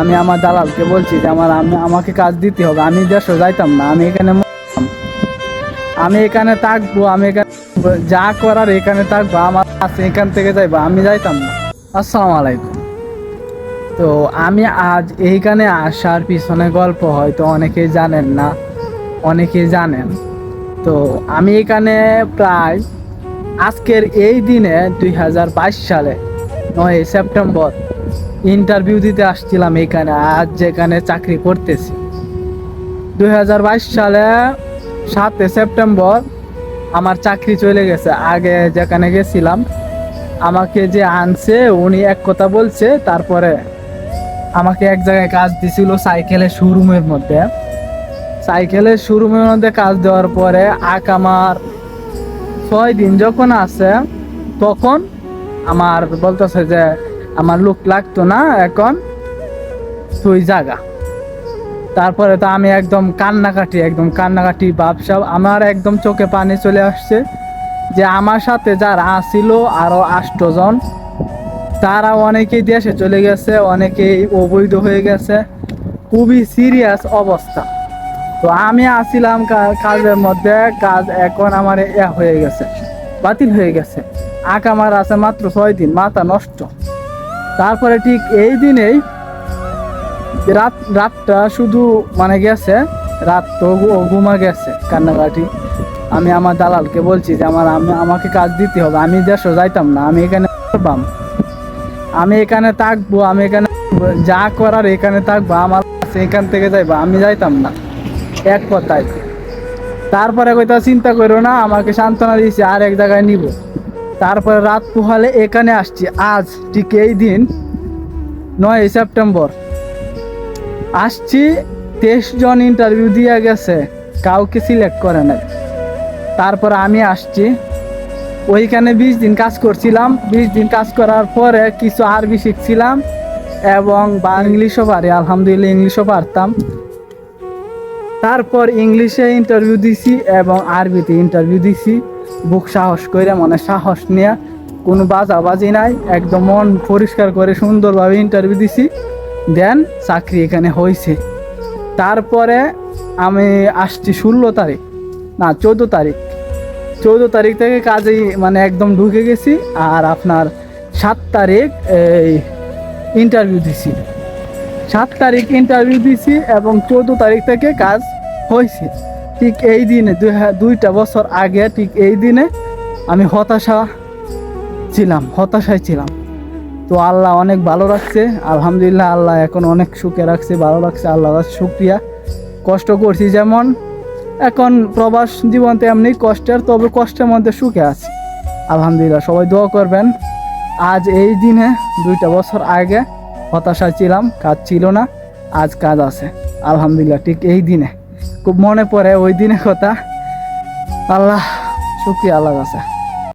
আমি আমার দালালকে বলছি যে আমার আমি আমাকে কাজ দিতে হবে, আমি দেশে যাইতাম না, আমি এখানে। আমি এখানে থাকব, আমি এখানে যা করার এখানে থাকব, আমার আছে এখান থেকে যাইবো, আমি যাইতাম না। আসসালামু আলাইকুম। তো আমি আজ এইখানে আসার পিছনে গল্প হয়তো অনেকেই জানেন না অনেকেই জানেন। তো আমি এখানে প্রায় আজকের এই দিনে দুই হাজার বাইশ সালে, নয় সেপ্টেম্বর ইন্টারভিউ দিতে আসছিলাম এখানে, আজ যেখানে চাকরি করতেছি। দুই হাজার বাইশ সালে সাতে সেপ্টেম্বর আমার চাকরি চলে গেছে, আগে যেখানে গেছিলাম। আমাকে যে আনছে, উনি এক কথা বলছে, তারপরে আমাকে এক জায়গায় কাজ দিছিল সাইকেলের শোরুমের মধ্যে। সাইকেলের শোরুমের মধ্যে কাজ দেওয়ার পরে আক আমার ছয় দিন যখন আছে, তখন আমার বলতেছে যে আমার লোক লাগতো না এখন তুই জাগা। তারপরে তো আমি একদম কান্নাকাটি একদম কান্নাকাটি ব্যবসা আমার একদম চোখে পানি চলে আসছে যে আমার সাথে যারা আসছিল আরও আষ্টজন তারা অনেকেই দেশে চলে গেছে, অনেকেই অবৈধ হয়ে গেছে। খুবই সিরিয়াস অবস্থা। তো আমি আসছিলাম কা- কাজের মধ্যে, কাজ এখন আমার এ হয়ে গেছে, বাতিল হয়ে গেছে। আঁকা আমার আছে মাত্র ছয় দিন, মাথা নষ্ট। তারপরে ঠিক এই দিনেই রাত, রাতটা শুধু মানে গেছে, রাত তো ঘুমা গেছে, কান্নাকাটি। আমি আমার দালালকে বলছি যে আমার, আমি, আমাকে কাজ দিতে হবে, আমি দেশে যাইতাম না, আমি এখানে পাম আমি এখানে থাকব, আমি এখানে যা করার এখানে থাকব, আমার এখান থেকে যাইবো, আমি যাইতাম না, এক কথায়। তারপরে কইতা, চিন্তা করো না, আমাকে সান্ত্বনা দিয়েছে আর এক জায়গায় নিব। তারপরে রাত পোহালে এখানে আসছি। আজ ঠিক এই দিন, নয় সেপ্টেম্বর। আসছি, তেইশ জন ইন্টারভিউ দিয়ে গেছে, কাউকে সিলেক্ট করে নাই। তারপর আমি আসছি। ওইখানে বিশ দিন কাজ করছিলাম। বিশ দিন কাজ করার পরে কিছু আরবি শিখছিলাম এবং বা ইংলিশও পারি, আলহামদুলিল্লাহ ইংলিশও পারতাম। তারপর ইংলিশে ইন্টারভিউ দিছি এবং আরবিতে ইন্টারভিউ দিছি। বুক সাহস করে মানে সাহস নিয়ে কোনো বাজাবাজি নাই, একদম মন পরিষ্কার করে সুন্দরভাবে ইন্টারভিউ দিছি। দেন চাকরি এখানে হয়েছে তারপরে আমি আসছি ষোলো তারিখ, না, চোদ্দ তারিখ। চৌদ্দ তারিখ থেকে কাজেই মানে একদম ঢুকে গেছি আর আপনার সাত তারিখ এই ইন্টারভিউ দিছি। সাত তারিখ ইন্টারভিউ দিছি এবং চৌদ্দ তারিখ থেকে কাজ হয়েছে ঠিক এই দিনে দুইটা বছর আগে ঠিক এই দিনে আমি হতাশা ছিলাম, হতাশায় ছিলাম। তো আল্লাহ অনেক ভালো রাখছে, আলহামদুলিল্লাহ আল্লাহ এখন অনেক সুখে রাখছে, ভালো রাখছে, আল্লাহ শুক্রিয়া। কষ্ট করছি যেমন, এখন প্রবাস জীবন তেমনি কষ্টের, তবে কষ্টের মধ্যে সুখে আছে। আলহামদুলিল্লাহ, সবাই দোয়া করবেন। আজ এই দিনে, দুইটা বছর আগে হতাশায় ছিলাম, কাজ ছিল না, আজ কাজ আছে। আলহামদুলিল্লাহ, ঠিক এই দিনে। খুব মনে পড়ে ওই দিনের কথা। আল্লাহ শুক্রিয়া আল্লাহ কাছে